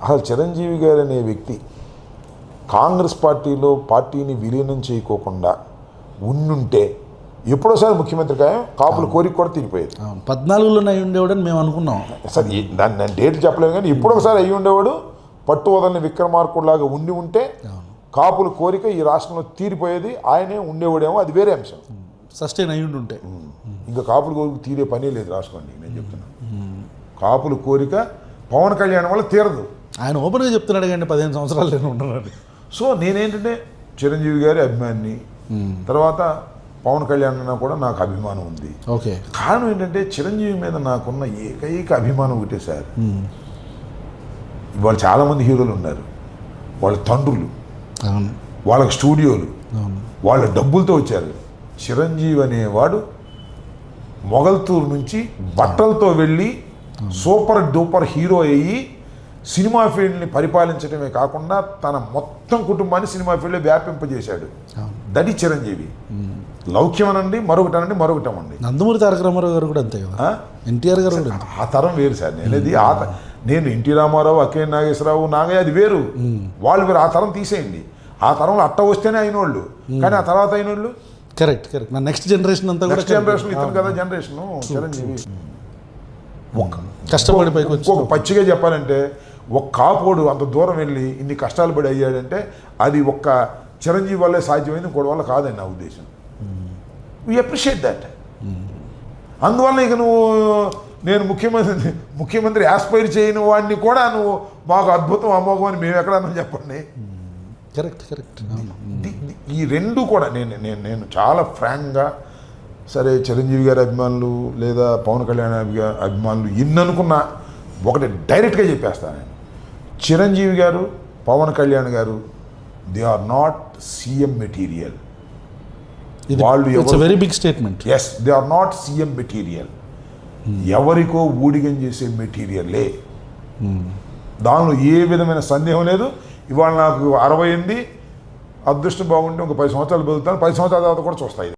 అసలు చిరంజీవి గారు అనే వ్యక్తి కాంగ్రెస్ పార్టీలో పార్టీని విలీనం చేయకోకుండా ఉండుంటే ఎప్పుడోసారి ముఖ్యమంత్రి ఖాయం కాపుల కోరిక కూడా తీరిపోయేది. అవును. పద్నాలుగులోనే అయి ఉండేవాడని మేము అనుకున్నాం. సరే దాన్ని నేను డేట్ చెప్పలేను కానీ ఎప్పుడొకసారి అయ్యి ఉండేవాడు? పట్టు వదలని విక్రమార్కుడిలాగా ఉండి ఉంటే కాపుల కోరిక ఈ రాష్ట్రంలో తీరిపోయేది. ఆయనే ఉండేవాడేమో అది వేరే అంశం. సస్టైన్ అయి ఉంటే ఇంకా కాపుల కోరిక తీరే పనే లేదు రాసుకోండి నేను చెప్తున్నాను కాపుల కోరిక పవన్ కళ్యాణ్ వల్ల తీరదు. ఆయన ఓపెన్గా చెప్తున్నాడు కానీ పదిహేను సంవత్సరాలు నేను ఉంటున్నాడు సో నేనేంటంటే చిరంజీవి గారి అభిమాని తర్వాత పవన్ కళ్యాణ్ అన్న కూడా నాకు అభిమానం ఉంది. ఓకే. కారణం ఏంటంటే చిరంజీవి మీద నాకున్న ఏకైక అభిమానం ఒకటే సార్. ఇవాళ చాలామంది హీరోలు ఉన్నారు. వాళ్ళ తండ్రులు వాళ్ళకి స్టూడియోలు వాళ్ళ డబ్బులతో వచ్చారు. చిరంజీవి అనేవాడు మొగల్తూరు నుంచి బట్టలతో వెళ్ళి సూపర్ డూపర్ హీరో అయ్యి సినిమా ఫీల్డ్ని పరిపాలించడమే కాకుండా తన మొత్తం కుటుంబాన్ని సినిమా ఫీల్డ్లో వ్యాపింపజేశాడు. దటి చిరంజీవి. లౌక్యం అనండి మరొకటి అనండి మరొకటి అనండి నందమూరి తారక రామారావు గారు కూడా అంతే కదా? ఎన్టీఆర్ గారు కూడా ఆ తరం వేరు సార్. నేనేది ఆ నేను ఎన్టీ రామారావు అక్కే నాగేశ్వరరావు నాగయ్య అది వేరు. వాళ్ళు వేరు. ఆ తరం తీసేయండి. ఆ తరంలో అట్ట వస్తేనే అయిన వాళ్ళు కానీ ఆ తర్వాత అయిన వాళ్ళు కరెక్ట్ కరెక్ట్ నా నెక్స్ట్ జనరేషన్ అంతా నెక్స్ట్ జనరేషన్ ఇతను కదా జనరేషన్ చిరంజీవి. కష్టపడి పైకి ఇంకొక పచ్చిగా చెప్పాలంటే ఒక కాపోడు అంత దూరం వెళ్ళి ఇన్ని కష్టాలు పడి అయ్యాడంటే అది ఒక్క చిరంజీవి వల్లే సాధ్యమైంది ఇంకోటి వల్ల కాదని నా ఉద్దేశం. వీ అప్రిషియేట్ దట్ అందువల్ల ఇక నువ్వు నేను ముఖ్యమంత్రి ముఖ్యమంత్రి ఆస్పైర్ చేయని వాడిని కూడా నువ్వు మాకు అద్భుతం అమోఘం అని మేము ఎక్కడన్నా చెప్పండి? కరెక్ట్ కరెక్ట్ ఈ రెండు కూడా నేను నేను నేను చాలా ఫ్రాంక్గా సరే చిరంజీవి గారి అభిమానులు లేదా పవన్ కళ్యాణ్ అభి- అభిమానులు ఇన్ని అనుకున్నా ఒకటి డైరెక్ట్గా చెప్పేస్తాను నేను Chiranjeevi garu Pawan Kalyan garu they are not CM material వాళ్ళు very big statement yes they are not CM material ఎవరికో ఊడిగం చేసే మెటీరియలే దానిలో ఏ విధమైన సందేహం లేదు. ఇవాళ నాకు అరవై ఎనిమిది అదృష్టం బాగుంటే ఒక పది సంవత్సరాలు బతుకుతాను. పది సంవత్సరాల తర్వాత కూడా చూస్తాయి